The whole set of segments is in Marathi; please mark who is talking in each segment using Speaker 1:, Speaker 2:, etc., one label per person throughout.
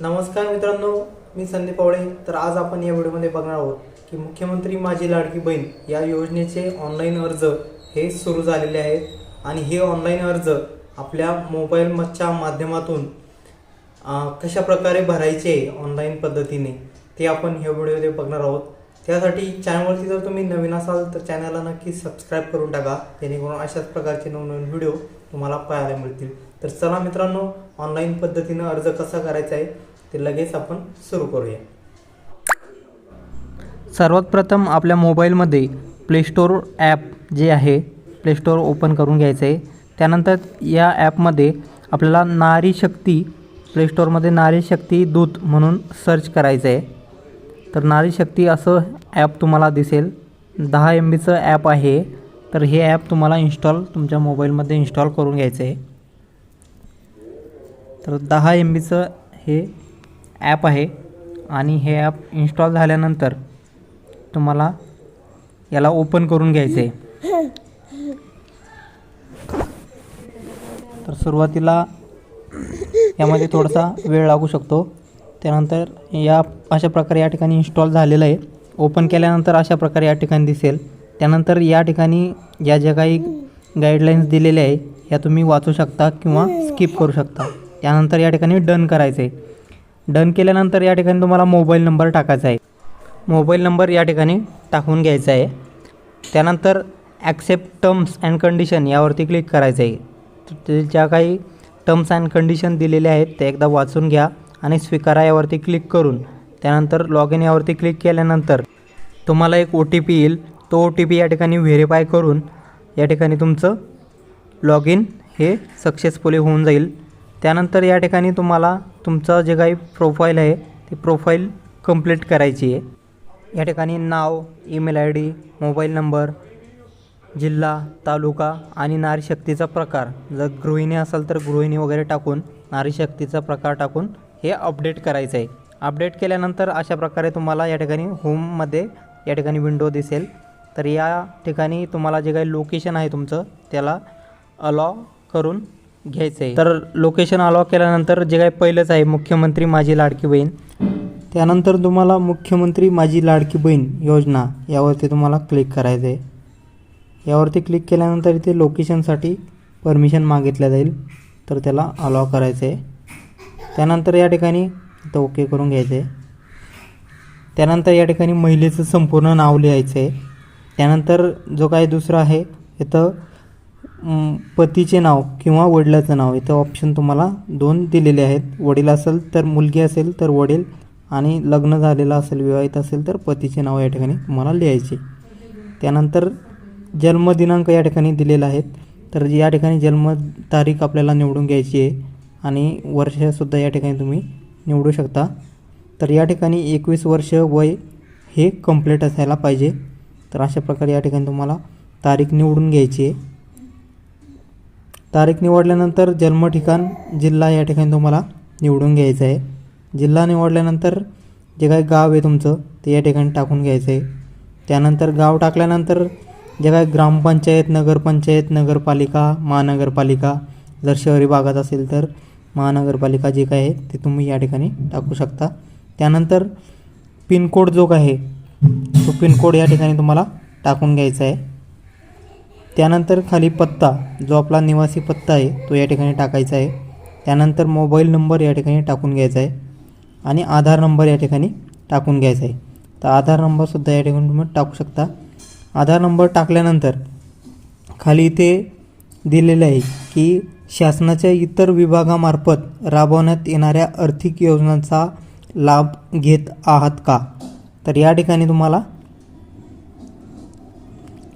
Speaker 1: नमस्कार मित्रांनो मी संदीप पवळे तर आज आपण या व्हिडिओमध्ये बघणार आहोत की मुख्यमंत्री माझी लाडकी बहीण या योजनेचे ऑनलाईन अर्ज हे सुरू झालेले आहेत. आणि हे ऑनलाईन अर्ज आपल्या मोबाईलच्या माध्यमातून कशाप्रकारे कशा प्रकारे भरायचे ऑनलाईन पद्धतीने ते आपण ह्या व्हिडिओमध्ये बघणार आहोत. त्यासाठी चॅनलवरती जर तुम्ही नवीन असाल तर चॅनलला नक्की सबस्क्राईब करून टाका. जेणेकरून अशाच प्रकारचे नवनवीन व्हिडिओ तुम्हाला पाहायला मिळतील. तर चला मित्रांनो ऑनलाईन पद्धतीनं अर्ज कसा करायचा आहे ते लगेच आपण सुरू करूया. सर्वात प्रथम आपल्या मोबाईलमध्ये प्ले स्टोअर ॲप जे आहे प्ले स्टोअर ओपन करून घ्यायचं आहे त्यानंतर या ॲपमध्ये आपल्याला नारी शक्ती प्ले स्टोअरमध्ये नारी शक्ती दूत म्हणून सर्च करायचं आहे तर नारी शक्ती असं ॲप तुम्हाला दिसेल. दहा एम बीचं ॲप आहे. तर हे ॲप तुम्हाला इन्स्टॉल तुमच्या मोबाईलमध्ये इन्स्टॉल करून घ्यायचं आहे तर दहा एम बीचं हे ॲप आहे आणि हे ॲप इन्स्टॉल झाल्यानंतर तुम्हाला याला ओपन करून घ्यायचं आहे तर सुरुवातीला यामध्ये थोडासा वेळ लागू शकतो. त्यानंतर या अशा प्रकारे या ठिकाणी इन्स्टॉल झालेलं आहे. ओपन केल्यानंतर अशा प्रकारे या ठिकाणी दिसेल. त्यानंतर या ठिकाणी या ज्या काही गाईडलाईन्स दिलेल्या आहे या तुम्ही वाचू शकता किंवा स्किप करू शकता. त्यानंतर या ठिकाणी डन करायचं. आहे डन केल्यानंतर या ठिकाणी तुम्हाला मोबाईल नंबर टाकायचा आहे. मोबाईल नंबर या ठिकाणी टाकून घ्यायचा आहे. त्यानंतर ॲक्सेप्ट टर्म्स अँड कंडिशन यावरती क्लिक करायचं आहे. ज्या काही टर्म्स अँड कंडिशन दिलेले आहेत ते एकदा वाचून घ्या आणि स्वीकारा यावरती क्लिक करून. त्यानंतर लॉग इन यावरती क्लिक केल्यानंतर तुम्हाला एक ओ टी पी येईल. तो ओ टी पी या ठिकाणी व्हेरीफाय करून या ठिकाणी तुमचं लॉग इन हे सक्सेसफुली होऊन जाईल. त्यानंतर या ठिकाणी तुम्हाला तुमचं जे काही प्रोफाईल आहे ते प्रोफाईल कंप्लीट करायची आहे. या ठिकाणी नाव email I D mobile number जिल्हा तालुका आणि नारीशक्तीचा प्रकार. जर गृहिणी असेल तर गृहिणी वगैरे टाकून नारीशक्तीचा प्रकार टाकून हे अपडेट करायचं आहे. अपडेट केल्यानंतर अशा प्रकारे तुम्हाला या ठिकाणी होममध्ये या ठिकाणी विंडो दिसेल. तर या ठिकाणी तुम्हाला जे काही लोकेशन आहे तुमचं त्याला अलॉ करून घ्यायचं आहे तर लोकेशन अलॉ केल्यानंतर जे काही पहिलंच आहे मुख्यमंत्री माझी लाडकी बहीण. त्यानंतर तुम्हाला मुख्यमंत्री माझी लाडकी बहीण योजना यावरती तुम्हाला क्लिक करायचं आहे यावरती क्लिक केल्यानंतर इथे लोकेशनसाठी परमिशन मागितल्या जाईल तर त्याला अलॉ करायचं आहे त्यानंतर या ठिकाणी इथं ओके करून घ्यायचं आहे त्यानंतर या ठिकाणी महिलेचं संपूर्ण नाव लिहायचं आहे त्यानंतर जो काही दुसरा आहे इथं पतीचे नाव किंवा वडिलाचं नाव इथं ऑप्शन तुम्हाला दोन दिलेले आहेत. वडील असेल तर मुलगी असेल तर वडील आणि लग्न झालेलं असेल विवाहित असेल तर पतीचे नाव या ठिकाणी तुम्हाला लिहायचे. त्यानंतर जन्मदिनांक या ठिकाणी दिलेला आहे. तर या ठिकाणी जन्मतारीख आपल्याला निवडून घ्यायची आहे आणि वर्षसुद्धा या ठिकाणी तुम्ही निवडू शकता. तर या ठिकाणी एकवीस वर्ष वय हे कंप्लीट असायला पाहिजे. तर अशा प्रकारे या ठिकाणी तुम्हाला तारीख निवडून घ्यायची आहे. तारीख निवडल्यानंतर जन्म ठिकाण जिल्हा या ठिकाणी तुम्हाला निवडून घ्यायचं आहे. जिल्हा निवडल्यानंतर जे काही गाव आहे तुमचं ते या ठिकाणी टाकून घ्यायचं आहे. त्यानंतर गाव टाकल्यानंतर जे काही ग्रामपंचायत नगरपंचायत नगरपालिका महानगरपालिका जर शहरी भागात असेल तर महानगरपालिका जे काय आहे ते तुम्ही या ठिकाणी टाकू शकता. त्यानंतर पिनकोड जो काय आहे तो पिनकोड या ठिकाणी तुम्हाला टाकून घ्यायचा आहे. त्यानंतर खाली पत्ता जो आपला निवासी पत्ता आहे तो या ठिकाणी टाकायचा आहे. त्यानंतर मोबाईल नंबर या ठिकाणी टाकून घ्यायचा आहे आणि आधार नंबर या ठिकाणी टाकून घ्यायचा आहे. तर आधार नंबरसुद्धा या ठिकाणी तुम्ही टाकू शकता. आधार नंबर टाकल्यानंतर खाली इथे दिलेलं आहे की शासनाच्या इतर विभागामार्फत राबवण्यात येणाऱ्या आर्थिक योजनांचा लाभ घेत आहात का? तर या ठिकाणी तुम्हाला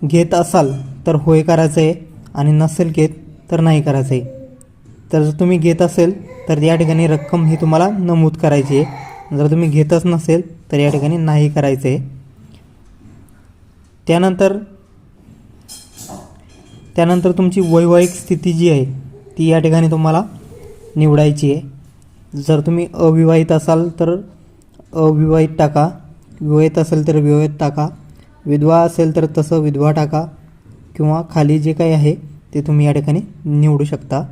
Speaker 1: घेत असाल तर होय करायचं आहे आणि नसेल घेत तर नाही करायचं आहे तर जर तुम्ही घेत असेल तर या ठिकाणी रक्कम ही तुम्हाला नमूद करायची आहे. जर तुम्ही घेतच नसेल तर या ठिकाणी नाही करायचं आहे त्यानंतर त्यानंतर तुमची वैवाहिक स्थिती जी आहे ती या ठिकाणी तुम्हाला निवडायची आहे. जर तुम्ही अविवाहित असाल तर अविवाहित टाका. विवाहित असेल तर विवाहित टाका. विधवा असेल तर तसं विधवा टाका. किंवा खाली जे काही आहे ते तुम्ही या ठिकाणी निवडू शकता.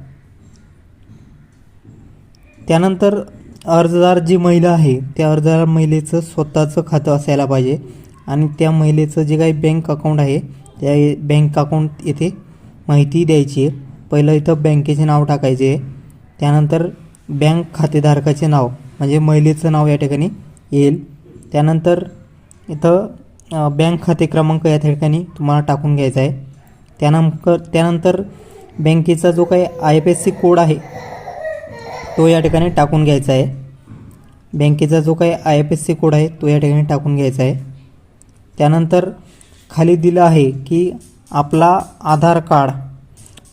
Speaker 1: त्यानंतर अर्जदार जी महिला आहे त्या अर्जदार महिलेचं स्वतःचं खातं असायला पाहिजे आणि त्या महिलेचं जे काही बँक अकाउंट आहे त्या बँक अकाउंट येथे माहिती द्यायची आहे. पहिलं इथं बँकेचे नाव टाकायचे आहे. त्यानंतर बँक खातेधारकाचे नाव म्हणजे महिलेचं नाव या ठिकाणी येईल. त्यानंतर इथं बँक खाते क्रमांक या ठिकाणी तुम्हाला टाकून घ्यायचा आहे. त्यानंतर त्यानंतर बँकेचा जो काही I F S C code आहे तो या ठिकाणी टाकून घ्यायचा आहे. बँकेचा जो काही I F S C code आहे तो या ठिकाणी टाकून घ्यायचा आहे. त्यानंतर खाली दिलं आहे की आपला आधार कार्ड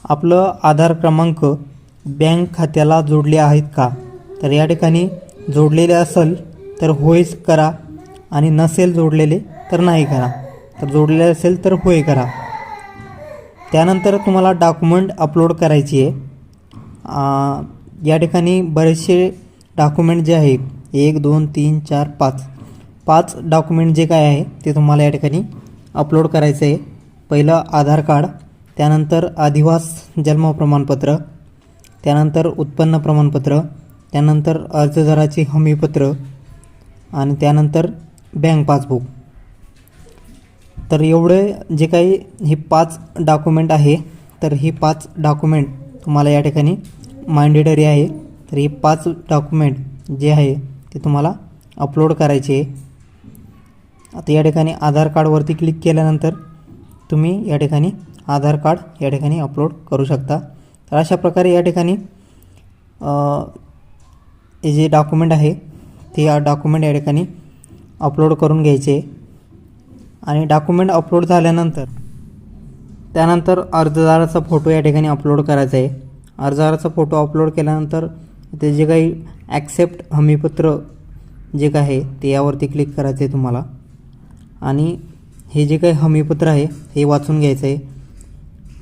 Speaker 1: आपलं आधार क्रमांक बँक खात्याला जोडले आहेत का? तर या ठिकाणी जोडलेले असेल तर होयच करा आणि नसेल जोडलेले तर नाही करा. तर जोडलेले असेल तर होय करा. त्यानंतर तुम्हाला डॉक्युमेंट अपलोड करायची आहे. या ठिकाणी बरेचसे डॉक्युमेंट जे आहेत एक दोन तीन चार पाच. पाच डॉक्युमेंट जे काय आहे ते तुम्हाला या ठिकाणी अपलोड करायचं आहे. पहिलं आधार कार्ड त्यानंतर आदिवास जन्म प्रमाणपत्र त्यानंतर उत्पन्न प्रमाणपत्र त्यानंतर अर्जदाराचे हमीपत्र आणि त्यानंतर बँक पासबुक तर एवढे जे काही हे पाच डॉक्युमेंट आहे तर ही पाच डॉक्युमेंट तुम्हाला या ठिकाणी माइंडेटरी आहे. तर ही पाच डॉक्युमेंट जे आहे ते तुम्हाला अपलोड करायचे आहे. आता या ठिकाणी आधार कार्डवरती क्लिक केल्यानंतर तुम्ही या ठिकाणी आधार कार्ड या ठिकाणी अपलोड करू शकता. तर अशा प्रकारे या ठिकाणी हे जे डॉक्युमेंट आहे ते डॉक्युमेंट या ठिकाणी अपलोड करून घ्यायचे आणि डॉक्युमेंट अपलोड झाल्यानंतर त्यानंतर अर्जदाराचा फोटो या ठिकाणी अपलोड करायचा आहे. अर्जदाराचा फोटो अपलोड केल्यानंतर ते जे काही ॲक्सेप्ट हमीपत्र जे काय आहे ते यावरती क्लिक करायचं आहे तुम्हाला. आणि हे जे काही हमीपत्र आहे हे वाचून घ्यायचं आहे.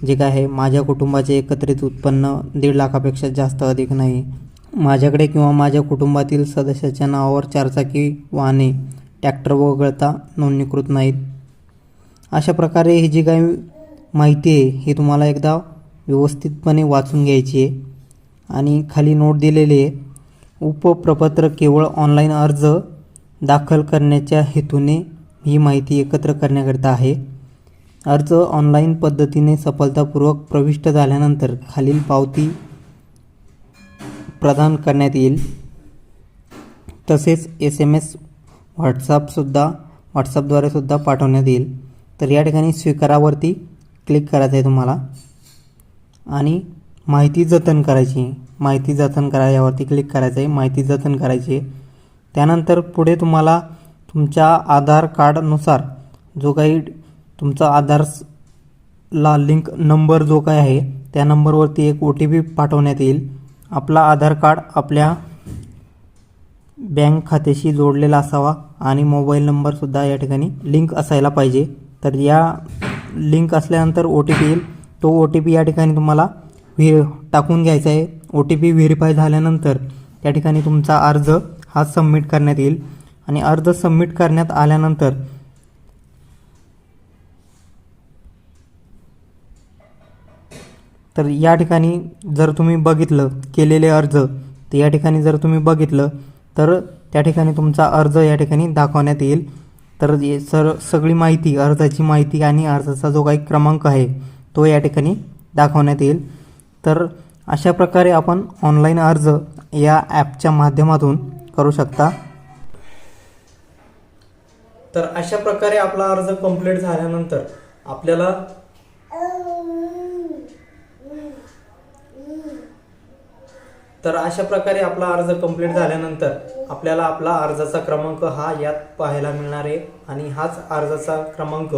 Speaker 1: जे काय आहे माझ्या कुटुंबाचे एकत्रित उत्पन्न दीड लाखापेक्षा जास्त अधिक नाही. माझ्याकडे किंवा माझ्या कुटुंबातील सदस्याच्या नावावर चारचाकी वाहने ट्रॅक्टर वगळता नोंदणीकृत नाहीत. अशा प्रकारे ही जी काही माहिती आहे ही तुम्हाला एकदा व्यवस्थितपणे वाचून घ्यायची आहे. आणि खाली नोट दिलेली आहे उपप्रपत्र केवळ ऑनलाईन अर्ज दाखल करण्याच्या हेतूने ही माहिती एकत्र करण्याकरिता आहे. अर्ज ऑनलाईन पद्धतीने सफलतापूर्वक प्रविष्ट झाल्यानंतर खालील पावती प्रदान करण्यात येईल. तसेच एस एम एस व्हॉट्सअपसुद्धा व्हॉट्सअपद्वारे सुद्धा पाठवण्यात येईल. तर या ठिकाणी स्वीकारावरती क्लिक करायचं आहे तुम्हाला. आणि माहिती जतन करायची. माहिती जतन करा यावरती क्लिक करायचं आहे माहिती जतन करायची. आहे त्यानंतर पुढे तुम्हाला तुमच्या आधार कार्डनुसार जो काही तुमचा आधार ला लिंक नंबर जो काही आहे त्या नंबरवरती एक ओ टी पी पाठवण्यात येईल. आपला आधार कार्ड आपल्या बँक खात्याशी जोडलेला असावा आणि मोबाईल नंबरसुद्धा या ठिकाणी लिंक असायला पाहिजे. तर या लिंक असल्यानंतर ओ टी पी येईल. तो ओ टी पी या ठिकाणी तुम्हाला व्हि टाकून घ्यायचा आहे. ओ टी पी व्हेरीफाय झाल्यानंतर त्या ठिकाणी तुमचा अर्ज हा सबमिट करण्यात येईल. आणि अर्ज सबमिट करण्यात आल्यानंतर तर या ठिकाणी जर तुम्ही बघितलं केलेले अर्ज तर या ठिकाणी जर तुम्ही बघितलं तर त्या ठिकाणी तुमचा अर्ज या ठिकाणी दाखवण्यात येईल. तर सर सगळी माहिती अर्जाची माहिती आणि अर्जाचा जो काही क्रमांक आहे तो या ठिकाणी दाखवण्यात येईल. तर अशा प्रकारे आपण ऑनलाईन अर्ज या ॲपच्या माध्यमातून करू शकता. तर अशा प्रकारे आपला अर्ज कंप्लीट झाल्यानंतर आपल्याला तर अशा प्रकारे आपला अर्ज कंप्लीट झाल्यानंतर आपल्याला आपला अर्जाचा क्रमांक हा यात पाहायला मिळणार आहे. आणि हाच अर्जाचा क्रमांक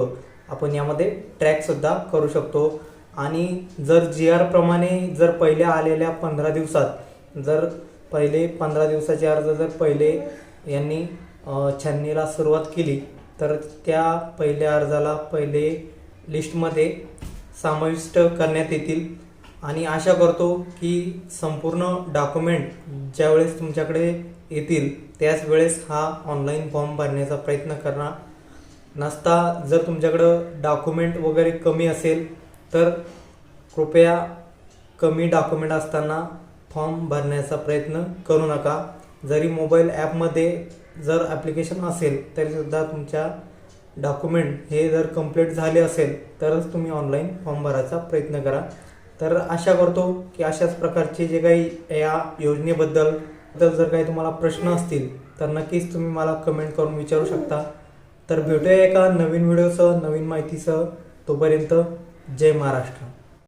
Speaker 1: आपण यामध्ये ट्रॅकसुद्धा करू शकतो. आणि जर जी आरप्रमाणे जर पहिल्या आलेल्या पंधरा दिवसात जर पहिले पंधरा दिवसाचे अर्ज जर पहिले यांनी अ, छाननीला सुरुवात केली तर त्या पहिल्या अर्जाला पहिले लिस्टमध्ये समाविष्ट करण्यात येतील. आणि आशा करतो की संपूर्ण डॉक्युमेंट ज्यावेळेस तुमच्याकडे येतील त्याच वेळेस हा ऑनलाईन फॉर्म भरण्याचा प्रयत्न करणार. नसता जर तुमच्याकडं डॉक्युमेंट वगैरे कमी असेल तर कृपया कमी डॉक्युमेंट असताना फॉर्म भरण्याचा प्रयत्न करू नका. जरी मोबाईल ॲपमध्ये जर ॲप्लिकेशन असेल तरीसुद्धा तुमच्या डॉक्युमेंट हे जर कंप्लीट झाले असेल तरच तुम्ही ऑनलाईन फॉर्म भरायचा प्रयत्न करा. तर आशा करतो की अशाच प्रकारचे जे काही या योजनेबद्दल बद्दल जर काही तुम्हाला प्रश्न असतील तर नक्कीच तुम्ही मला कमेंट करून विचारू शकता. तर भेटूया एका नवीन व्हिडिओसह नवीन माहितीसह. तोपर्यंत जय महाराष्ट्र.